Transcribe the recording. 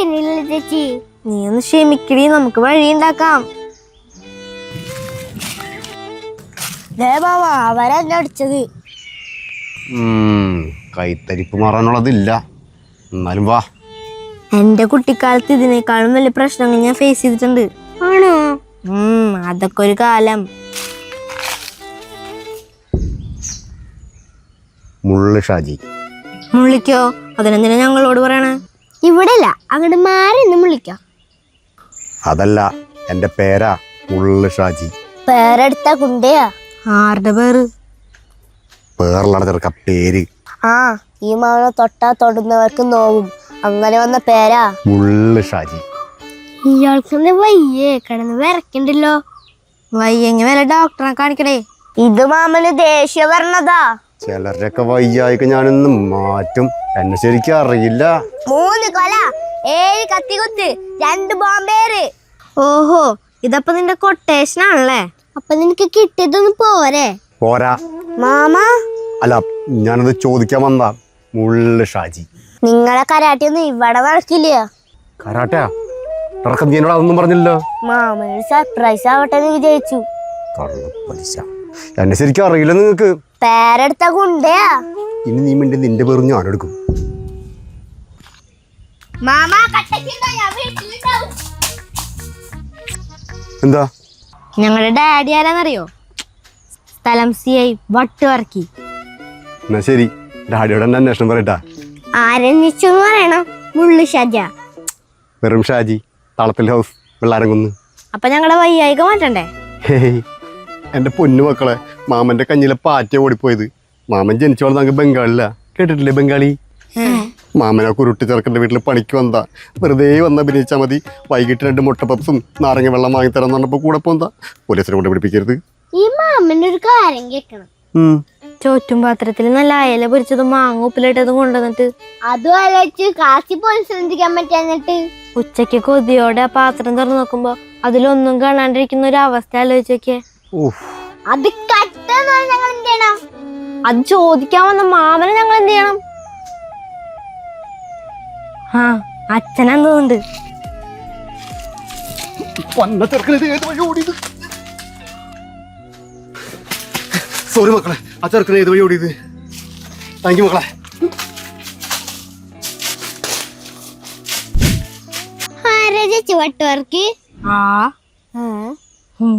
തീരുന്നില്ല ചേച്ചി. നീ ഒന്ന് ക്ഷമിക്കടി നമുക്ക് വഴിയുണ്ടാക്കാം അവരെന്നെ അടിച്ചത്. കൈത്തരിപ്പ് മാറാനുള്ളതില്ല. എന്നാലും വാ. എന്റെ കുട്ടിക്കാലത്ത് ഇതിനേക്കാളും വലിയ പ്രശ്നങ്ങൾ ഞാൻ ഫേസ് ചെയ്തിട്ടുണ്ട്. ആണോ? അതൊക്കെ ഒരു കാലം. മുള്ളു ഷാജി. മുള്ളിക്കോ? അതിനെന്തിനാ ഞങ്ങളോട് പറയണേ? അങ്ങോട്ട് മാരെന്നും വിളിക്കാം. അതല്ല എന്റെ പേരാ ഉള്ളു ഷാജി. പേരെടുത്ത കുണ്ടയാ ആരുടെ പേര്? പേറിലാണ് ചെറുക്ക പേര്. ആ ഈ മാവനെ തൊട്ടാ തൊടുന്നവർക്ക് നോവും. അങ്ങനെ വന്ന പേരാ. ഉള്ളു ഷാജി. ഇയാൾക്ക് വയ്യേ കിടന്ന് വിറക്കണ്ടല്ലോ വയ്യെങ്കി വല്ല ഡോക്ടറെ കാണിക്കണേ. ഇത് മാമന് ദേഷ്യ പറഞ്ഞതാ ചിലരുടെയൊക്കെ വയ്യായിക്ക് ഞാനൊന്ന് മാറ്റും. എന്നെ ശരിക്കും അറിയില്ല. മൂന്ന് കൊല. ഏഴ് കത്തികുത്ത് രണ്ട് ബോംബേറ്. ഓഹോ ഇതപ്പൊ നിന്റെ കൊട്ടേഷൻ ആണല്ലേ? അപ്പൊ നിനക്ക് കിട്ടിയതൊന്നും പോരെ. പോരാ. മാമ? അല്ല ഞാനത് ചോദിക്കാൻ വന്നാ മുള്ളു ഷാജി. നിങ്ങളെ കരാട്ടിയൊന്നും ഇവിടെ നടക്കില്ല. കരാട്ടയാ? ഇറക്കം നീ എന്നോട് അതൊന്നും പറഞ്ഞില്ലല്ലോ. മാമനൊരു സർപ്രൈസ് ആവട്ടെ എന്ന് കള്ള എന്നെ ശരിക്കും അറിയില്ല നിങ്ങക്ക്. പേരെടുത്ത കുണ്ടയാ ഇനി നീ മിണ്ടി നിന്റെ പേരും ഞാൻ എടുക്കും മാമ എന്താ? ഞങ്ങളുടെ ഡാഡി ആരാന്നറിയോ? സ്ഥലം സി ഐ വട്ടുവർക്കി എന്നാ ശരി. ഡാഡിയോട് എന്നെ അന്വേഷണം പറയട്ടാ. ആരഞ്ഞിച്ചു പറയണം. മുള്ളു ഷാജ. വെറും ഷാജി. തളത്തിൽ ഹൗസ് വെള്ളാരംകുന്ന്. അപ്പൊ ഞങ്ങളുടെ വയ്യായിക മാറ്റണ്ടേ? ഹേയ് എന്റെ പൊന്നു മക്കളെ മാമന്റെ കഞ്ഞിലെ പാറ്റ ഓടിപ്പോയത്. മാമൻ ജനിച്ചു വളർന്ന ബംഗാളില. കേട്ടിട്ടില്ലേ ബംഗാളി? മാമനെ കുരുട്ടി ചെറുക്കന്റെ വീട്ടിൽ പണിക്ക് വന്നതാ. വെറുതെ വന്ന് അഭിനയിച്ചാൽ മതി. വൈകിട്ട് രണ്ട് മുട്ട പപ്സും നാരങ്ങ വെള്ളം വാങ്ങിത്തരാന്ന് പറഞ്ഞപ്പോൾ കൂടെ പോന്താ പോലീസിനെ കൊണ്ട് പിടിപ്പിക്കരുത്. ഈ ഒരു കാര്യം കേൾക്കണം. ചോറ്റും പാത്രത്തിൽ നല്ല അയല പൊരിച്ചതും മാങ്ങ ഉപ്പിലിട്ടതും കൊണ്ടുവന്നിട്ട്. അതും അലച്ച് കാശി പോലും ശ്രദ്ധിക്കാൻ പറ്റാഞ്ഞിട്ട് ഉച്ചയ്ക്ക് കൊതിയോടെ ആ പാത്രം തുറന്നു നോക്കുമ്പോ അതിലൊന്നും കാണാണ്ടിരിക്കുന്ന ഒരു അവസ്ഥ ആലോചിച്ചൊക്കെ അത് കട്ടെന്ന് ഞങ്ങൾ എന്ത് ചെയ്യണം? അത് ചോദിക്കാൻ വന്ന മാമനെ ഞങ്ങൾ എന്ത് ചെയ്യണം? ആ അച്ഛനെന്ന് തോന്നുന്നുണ്ട് വന്ന ചെറുക്കനത് ഏത് വഴി ഓടിയത്? സോറി മക്കളെ ആ ചെറുക്കനെ ഏത് വഴി ഓടിയത്? താങ്ക് യു മക്കളെ. ചുവട്ടുവർക്ക് ആ. ഉം.